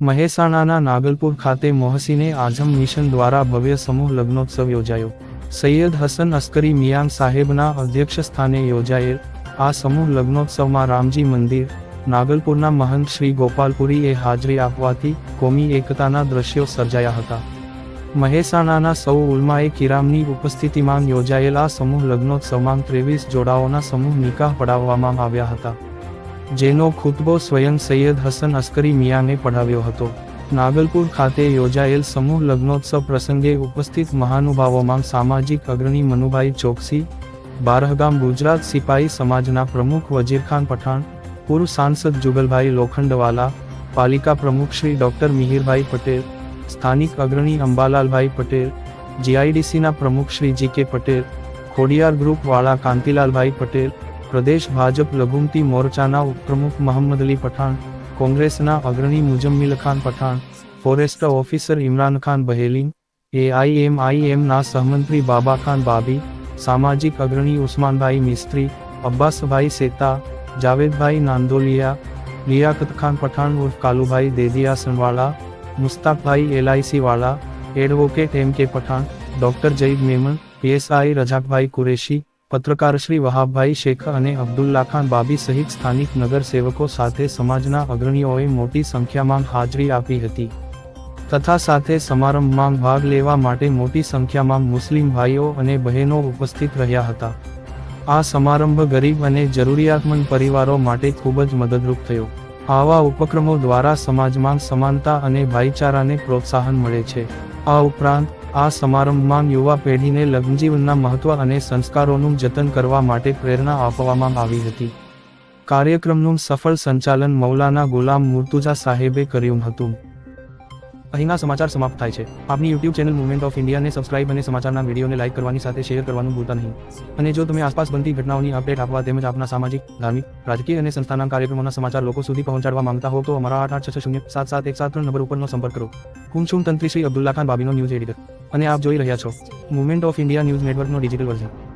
મહેસાણાના નાગલપુર ખાતે મોહસીને આઝમ મિશન દ્વારા ભવ્ય સમૂહ લગ્નોત્સવ યોજાયો. સૈયદ હસન અસ્કરી મિયાન સાહેબના અધ્યક્ષસ્થાને યોજાયેલ આ સમૂહ લગ્નોત્સવમાં રામજી મંદિર, નાગલપુરના મહંત શ્રી ગોપાલપુરીએ હાજરી આપવાથી કોમી એકતાના દ્રશ્યો સર્જાયા હતા. મહેસાણાના સૌ ઉલમાએ કિરામની ઉપસ્થિતિમાં યોજાયેલ સમૂહ લગ્નોત્સવમાં ત્રેવીસ જોડાઓના સમૂહ નિકાહ પડાવવામાં આવ્યા હતા. જેનો ખુતબો સ્વયં સૈયદ હસન અસ્કરી મિયાને પઢાવ્યો હતો. નાગલપુર ખાતે યોજાયેલ સમૂહ લગ્નોત્સવ પ્રસંગે ઉપસ્થિત મહાનુભાવોમાં સામાજિક અગ્રણી મનુભાઈ ચોકસી, બારહગામ ગુજરાત સિપાહી સમાજના પ્રમુખ વજીરખાન પઠાણ, પૂર્વ સાંસદ જુગલભાઈ લોખંડવાલા, પાલિકા પ્રમુખ શ્રી ડોક્ટર મિહિરભાઈ પટેલ, સ્થાનિક અગ્રણી અંબાલાલભાઈ પટેલ, જીઆઈડીસીના પ્રમુખ શ્રી જી કે પટેલ, ખોડિયાર ગ્રુપવાળા કાંતિલાલભાઈ પટેલ પ્રદેશ ભાજપ લઘુમતી મોરચાના ઉપપ્રમુખ મોહમ્મદ અલી પઠાણ, કોંગ્રેસના અગ્રણી મુજમ્મિલ ખાન પઠાણ, ફોરેસ્ટ ઓફિસર ઇમરાન ખાન બહેલીન એઆઈએમઆઈએમના સહમંત્રી બાબા ખાન બાબી, સામાજિક અગ્રણી ઉસ્માનભાઈ મિસ્ત્રી, અબ્બાસભાઈ સેતા, જાવેદભાઈ નાંદોલિયા, લિયાકત ખાન પઠાણ ઉર્ફ કાલુભાઈ દેદિયા સનવાળા Mustakbhai એલઆઈસીવાલા advocate M K Pathan, doctor Zaid Memon PSI Razakbhai Qureshi પત્રકાર શ્રી વહાબભાઈ શેખ અને અબ્દુલ્લા ખાન બાબી સહિત સ્થાનિક નગરસેવકો સાથે સમાજના અગ્રણીઓએ મોટી સંખ્યામાં હાજરી આપી હતી. તથા સાથે સમારંભમાં ભાગ લેવા માટે મોટી સંખ્યામાં મુસ્લિમ ભાઈઓ અને બહેનો ઉપસ્થિત રહ્યા હતા. આ સમારંભ ગરીબ અને જરૂરિયાતમંદ પરિવારો માટે ખૂબ જ મદદરૂપ થયો. આવા ઉપક્રમો દ્વારા સમાજમાં સમાનતા અને ભાઈચારાને પ્રોત્સાહન મળે છે. આ ઉપરાંત આ સમારંભમાં યુવા પેઢીને લગ્નજીવનના મહત્વ અને સંસ્કારોનું જતન કરવા માટે પ્રેરણા આપવામાં આવી હતી. કાર્યક્રમનું સફળ સંચાલન મૌલાના ગુલામ મુર્તુજા સાહેબે કર્યું હતું. અહીંના સમાચાર સમાપ્ત થાય છે. આપની યુટ્યુબ ચેનલ મુવમેન્ટ ઓફ ઇન્ડિયાને સબસ્ક્રાઇબ અને સમાચારના વિડીયોને લાઇક કરવાની સાથે શેર કરવાનું ભૂલતા નહીં. અને જો તમે આસપાસ બનતી ઘટનાઓની અપડેટ આપવા તેમજ આપના સામાજિક, ધાર્મિક, રાજકીય અને સંસ્થાના કાર્યક્રમોના સમાચાર લોકો સુધી પહોંચાડવા માંગતા હો તો અમારા આઠ આઠ છ શૂન્ય સાત સાત એક સાત ત્રણ નંબર ઉપરનો સંપર્ક કરો. હું છું તંત્રી શ્રી અબ્દુલ્લા ખાન બાબીનો ન્યૂઝ એડિટર. અને આપ જોઈ રહ્યા છો. મુવમેન્ટ ઓફ ઇન્ડિયા ન્યૂઝ નેટવર્કનો ડિજિટલ વર્ઝન